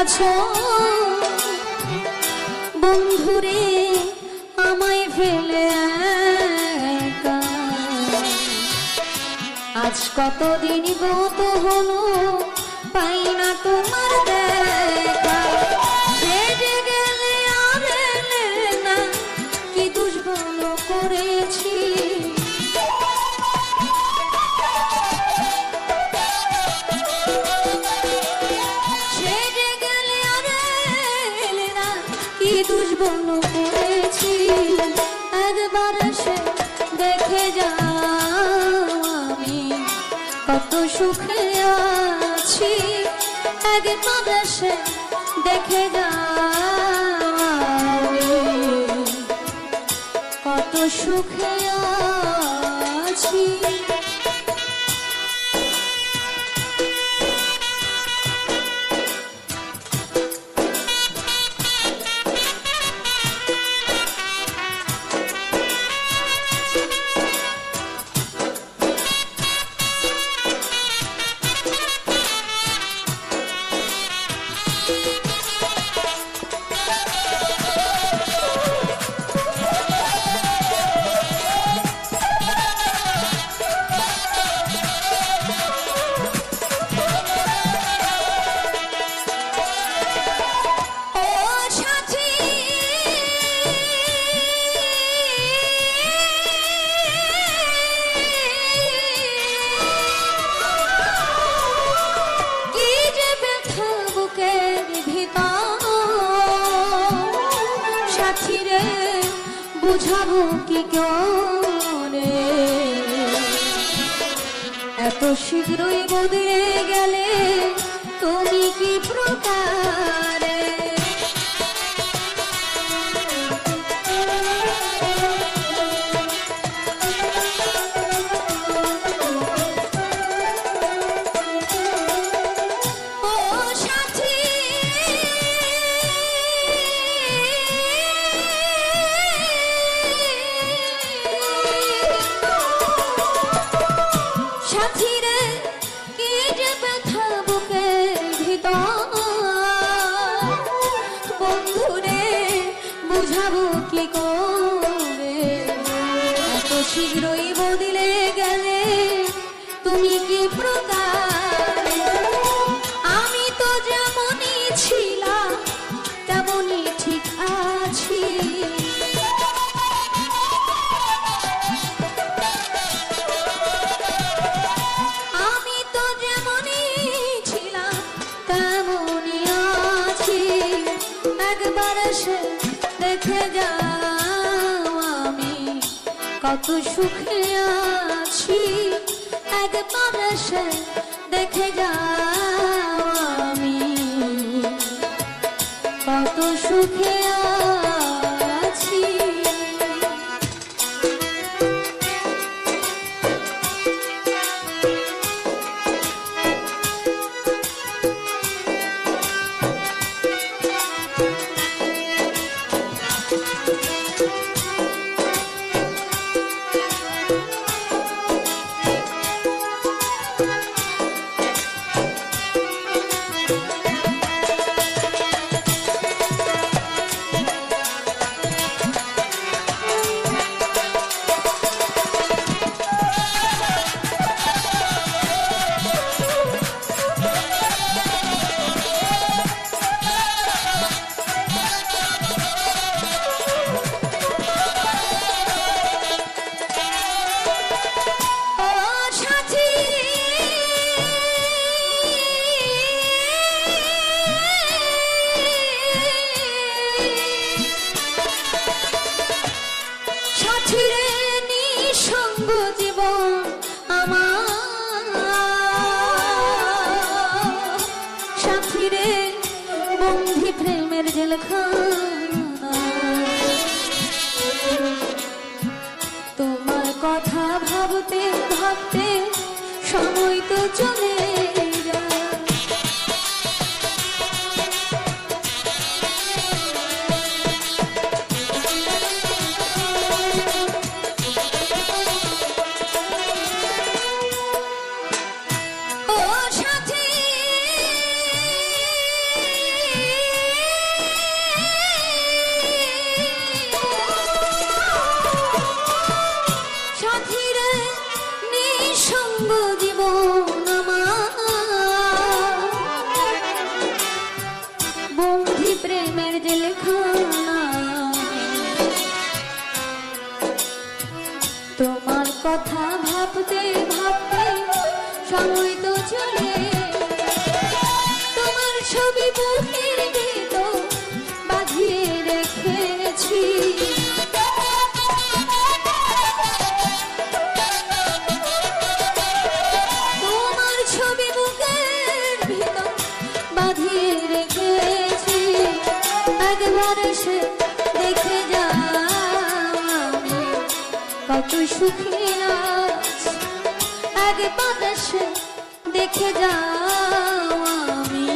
আছো? বন্ধুরে আমায় ফেলে আজ কতদিন গত হলো পাই না তোমার দেখা। সুখে আছি। একদম এসে দেখে কত সুখে আছি। বদলে গেলে তুমি কি প্রকার শীঘ্রই বদলে গেলে। তুমি কি প্রকাশ You sushu সময় তো চলে তোমার কথা ভাবতে ভাবতে সময় তো চলে। তোমার ছবি বুকের সুখী আছি। একবার সে দেখে যাও আমি।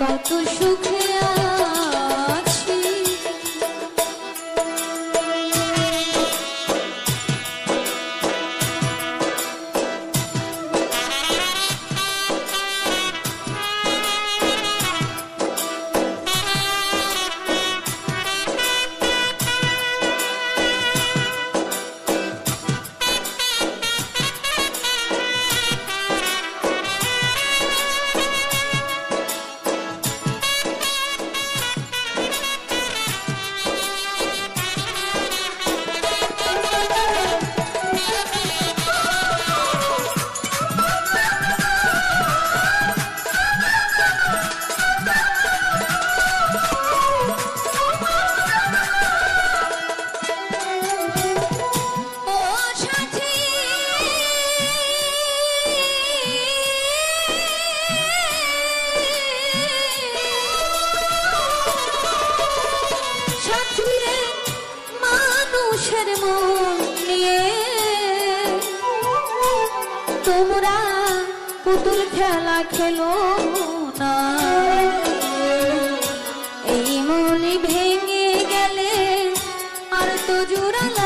কত সুখে আর তো জোড়া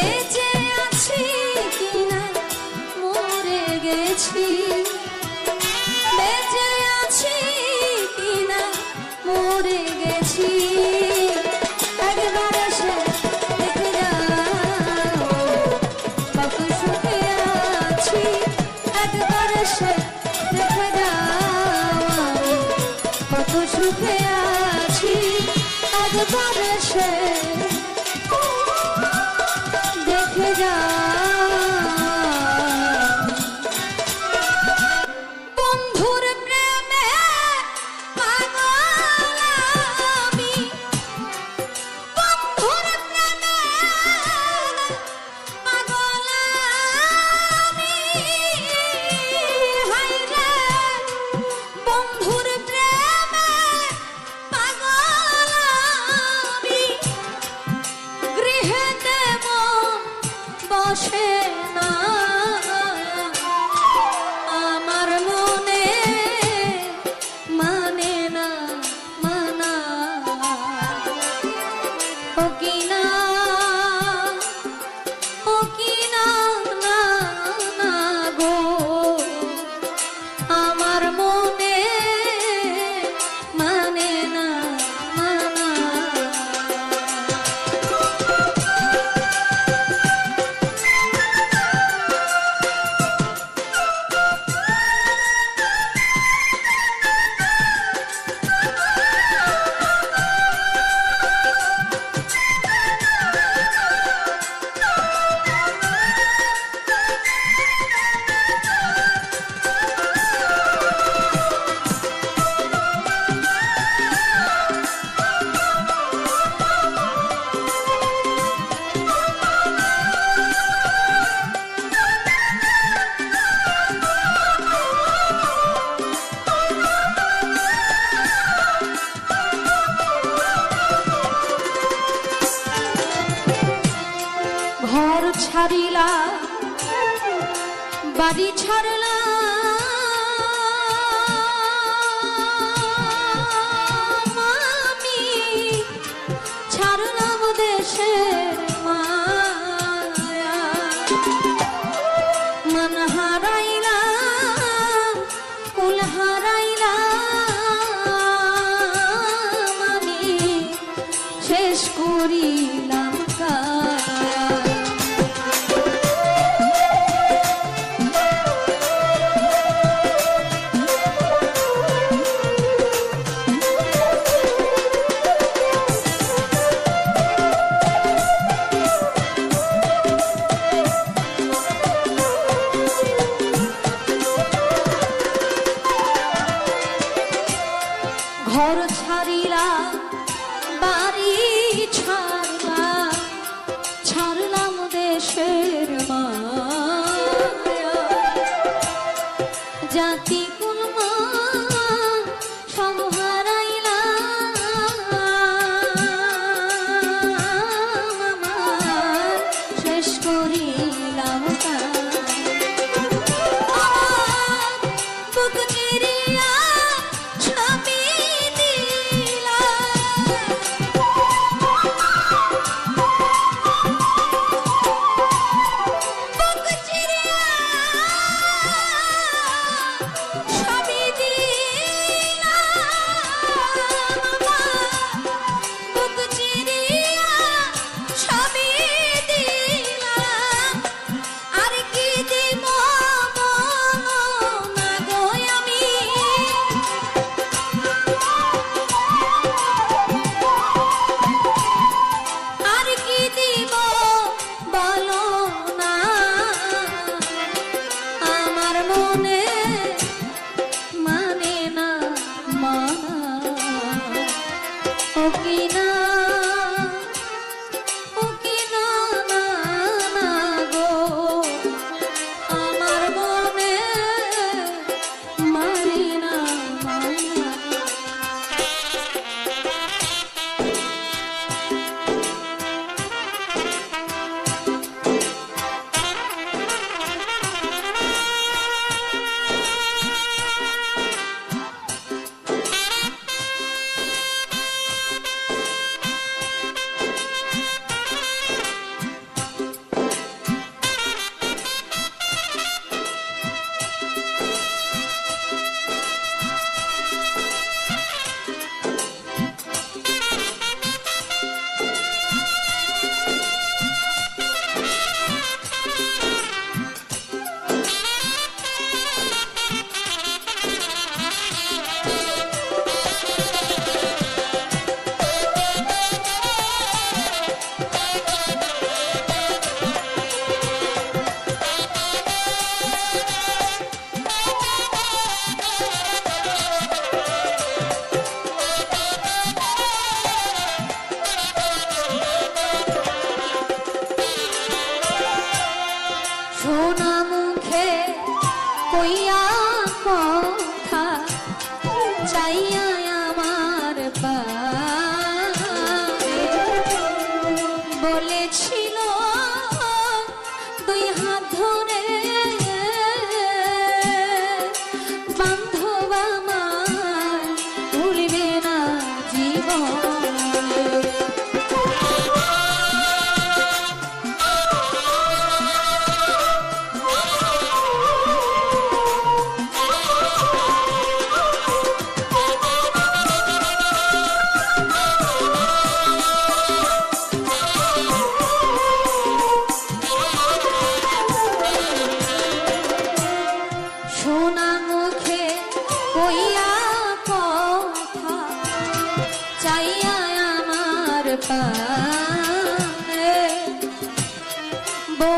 ответил. করিলাম কায়া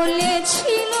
বলেছিল